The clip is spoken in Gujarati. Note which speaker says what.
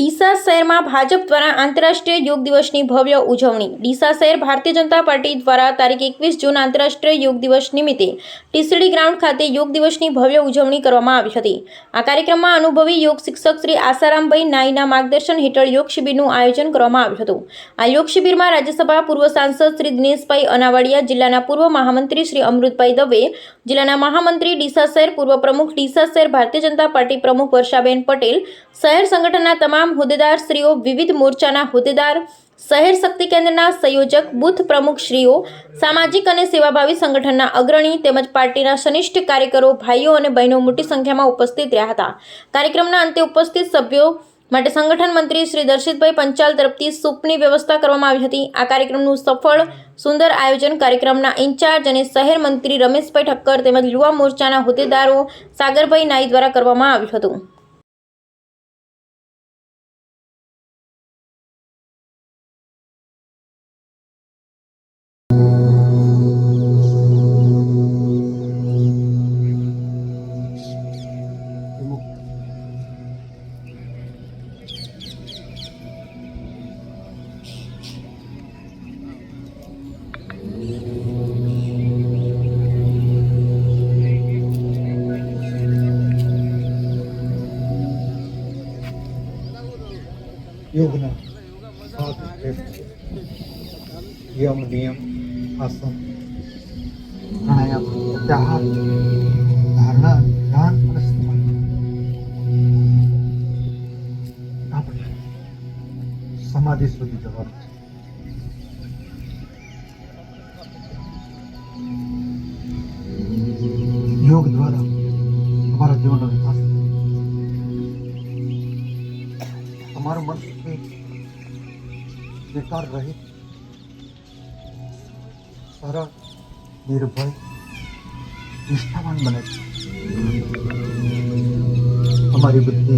Speaker 1: ડીસા શહેરમાં ભાજપ દ્વારા આંતરરાષ્ટ્રીય યોગ દિવસની ભવ્ય ઉજવણી. ડીસા શહેર ભારતીય જનતા પાર્ટી દ્વારા તારીખ એકવીસ જૂન આંતરરાષ્ટ્રીય યોગ દિવસ નિમિત્તે ટીસડી ગ્રાઉન્ડ ખાતે યોગ દિવસની ભવ્ય ઉજવણી કરવામાં આવી હતી. આ કાર્યક્રમમાં અનુભવી યોગ શિક્ષક શ્રી આસારામભાઈ નાઈના માર્ગદર્શન હેઠળ યોગ શિબિરનું આયોજન કરવામાં આવ્યું હતું. આ યોગ શિબિરમાં રાજ્યસભા પૂર્વ સાંસદ શ્રી દિનેશભાઈ અનાવાડિયા, જિલ્લાના પૂર્વ મહામંત્રી શ્રી અમૃતભાઈ દવે, જિલ્લાના મહામંત્રી ડીસા શહેર પૂર્વ પ્રમુખ, ડીસા શહેર ભારતીય જનતા પાર્ટી પ્રમુખ વર્ષાબેન પટેલ, શહેર સંગઠનના તમામ હોદ્દેદારશ્રીઓ વિવિધ મોરચાના હોદ્દેદાર, શહેર શક્તિ કેન્દ્રના સંયોજક, બુથ પ્રમુખશ્રીઓ સામાજિક અને સેવાભાવી સંગઠનના અગ્રણી તેમજ પાર્ટીના સનિષ્ઠ કાર્યકરો, ભાઈઓ અને બહેનો મોટી સંખ્યામાં ઉપસ્થિત રહ્યા હતા. કાર્યક્રમના અંતે ઉપસ્થિત સભ્યો માટે સંગઠન મંત્રી શ્રી દર્શિતભાઈ પંચાલ તરફથી સૂપની વ્યવસ્થા કરવામાં આવી હતી. આ કાર્યક્રમનું સફળ, સુંદર આયોજન કાર્યક્રમના ઇન્ચાર્જ અને શહેર મંત્રી રમેશભાઈ ઠક્કર તેમજ યુવા મોરચાના હોદ્દેદારો સાગરભાઈ નાઈ દ્વારા કરવામાં આવ્યું હતું.
Speaker 2: યોગના યમ, નિયમ, આસન. પ્રાણાયામ પ્રત્યાહાર ધારણા, ધ્યાન આપણે સમાધિ સુધી જવાનું છે. યોગ દ્વારા અમારા જીવનનો વિકાસ તમારું મન એ વિકાર રહિત સરળ નિર્ભય નિષ્ઠાવાન બને છે. અમારી બુદ્ધિ